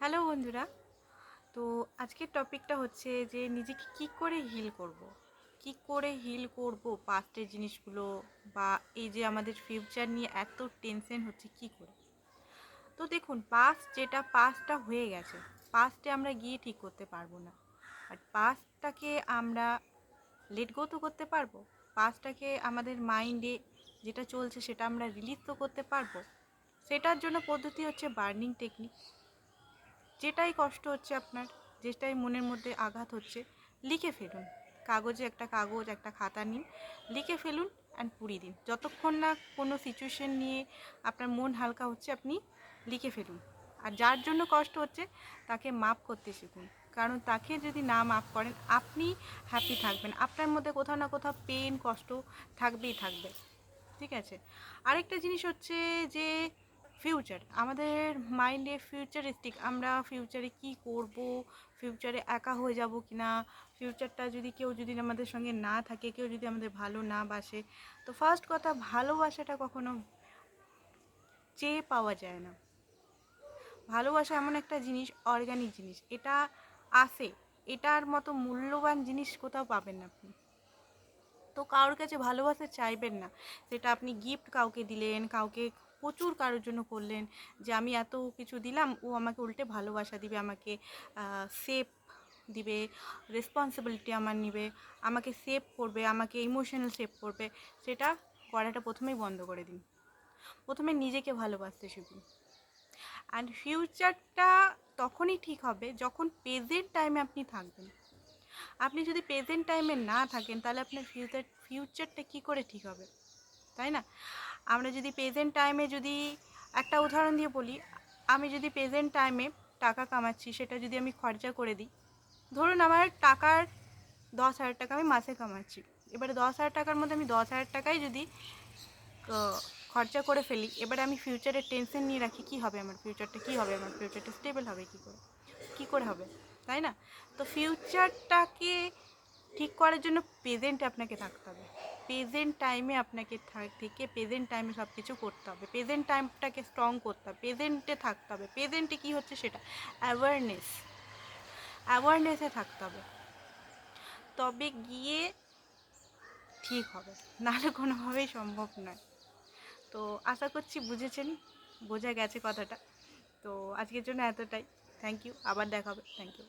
Hello বন্ধুরা। তো আজকের টপিকটা হচ্ছে যে নিজেকে কি করে হিল করব। কি করে হিল করব পাস্টের জিনিসগুলো বা এই যে আমাদের ফিউচার নিয়ে এত টেনশন হচ্ছে কি করে? তো দেখুন পাস্ট যেটা পাস্টটা হয়ে গেছে পাস্টে আমরা গিয়ে ঠিক করতে পারব না। আর পাস্টটাকে আমরা লেট গো তো করতে পারব পাস্টটাকে আমাদের মাইন্ডে যেটা চলছে সেটা আমরা রিলিজ তো করতে পারব। সেটার জন্য পদ্ধতি হচ্ছে বার্নিং টেকনিক যেটাই কষ্ট হচ্ছে আপনার, যেটাই মনের মধ্যে আঘাত হচ্ছে, লিখে ফেলুন। কাগজে একটা কাগজ, একটা খাতা নিন, লিখে ফেলুন অ্যান্ড পুড়িয়ে দিন। যতক্ষণ না কোনো সিচুয়েশন নিয়ে আপনার মন হালকা হচ্ছে, আপনি লিখে ফেলুন। আর যার জন্য কষ্ট হচ্ছে, তাকে মাপ করতে শিখুন। কারণ তাকে যদি না মাপ করেন, আপনি হ্যাপি থাকবেন। আপনার মধ্যে কোথাও না কোথাও পেন কষ্ট থাকবেই থাকবে। ঠিক আছে? আরেকটা জিনিস হচ্ছে যে ফিউচার আমাদের মাইন্ডে ফিউচারিস্টিক আমরা ফিউচারে কি করব ফিউচারে একা হয়ে যাব কি না ফিউচারটা যদি কেউ যদি আমাদের সঙ্গে না থাকে, কেউ যদি আমাদের ভালো না বাসে, তো ফার্স্ট কথা ভালোবাসাটা কখনো চেয়ে পাওয়া যায় না। ভালোবাসা এমন একটা জিনিস অর্গানিক জিনিস, এটা আসে এটার মতো মূল্যবান জিনিস কোথাও পাবেন না আপনি। তো কারোর কাছে ভালোবাসা চাইবেন না, সেটা আপনি গিফট কাউকে দিলেন, কাউকে প্রচুর কারোর জন্য করলেন যে আমি এত কিছু দিলাম, ও আমাকে উল্টে ভালোবাসা দিবে, আমাকে সেফ দিবে রেসপন্সিবিলিটি আমার নিবে, আমাকে সেভ করবে, আমাকে ইমোশনাল সেভ করবে, সেটা করাটা প্রথমেই বন্ধ করে দিন। প্রথমে নিজেকে ভালোবাসতে শিখুন। অ্যান্ড ফিউচারটা তখনই ঠিক হবে যখন প্রেজেন্ট টাইমে আপনি থাকবেন। আপনি যদি প্রেজেন্ট টাইমে না থাকেন, তাহলে আপনার ফিউচার ফিউচারটা কী করে ঠিক হবে? তাই না? আমরা যদি প্রেজেন্ট টাইমে যদি একটা উদাহরণ দিয়ে বলি, আমি যদি প্রেজেন্ট টাইমে টাকা কামাচ্ছি, সেটা যদি আমি খরচা করে দিই, ধরুন আমার টাকার দশ হাজার টাকা আমি মাসে কামাচ্ছি। এবারে দশ হাজার টাকার মধ্যে আমি দশ হাজার টাকাই যদি খরচা করে ফেলি, এবারে আমি ফিউচারের টেনশন নিয়ে রাখি, কী হবে আমার ফিউচারটা কী হবে আমার ফিউচারটা স্টেবল হবে কী করে? কী করে হবে? তাই না? তো ফিউচারটাকে ঠিক করার জন্য প্রেজেন্টে আপনাকে থাকতে হবে। প্রেজেন্ট টাইমে আপনাকে থেকে প্রেজেন্ট টাইমে সব কিছু করতে হবে। প্রেজেন্ট টাইমটাকে স্ট্রং করতে হবে। প্রেজেন্টে থাকতে হবে। প্রেজেন্টে কী হচ্ছে সেটা? অ্যাওয়ারনেস অ্যাওয়ারনেসে থাকতে হবে। তবে গিয়ে ঠিক হবে। নাহলে কোনোভাবেই সম্ভব নয়। তো আশা করছি বুঝেছেন? বোঝা গেছে কথাটা। তো আজকের জন্য এতটাই। থ্যাংক ইউ আবার দেখা হবে। Thank you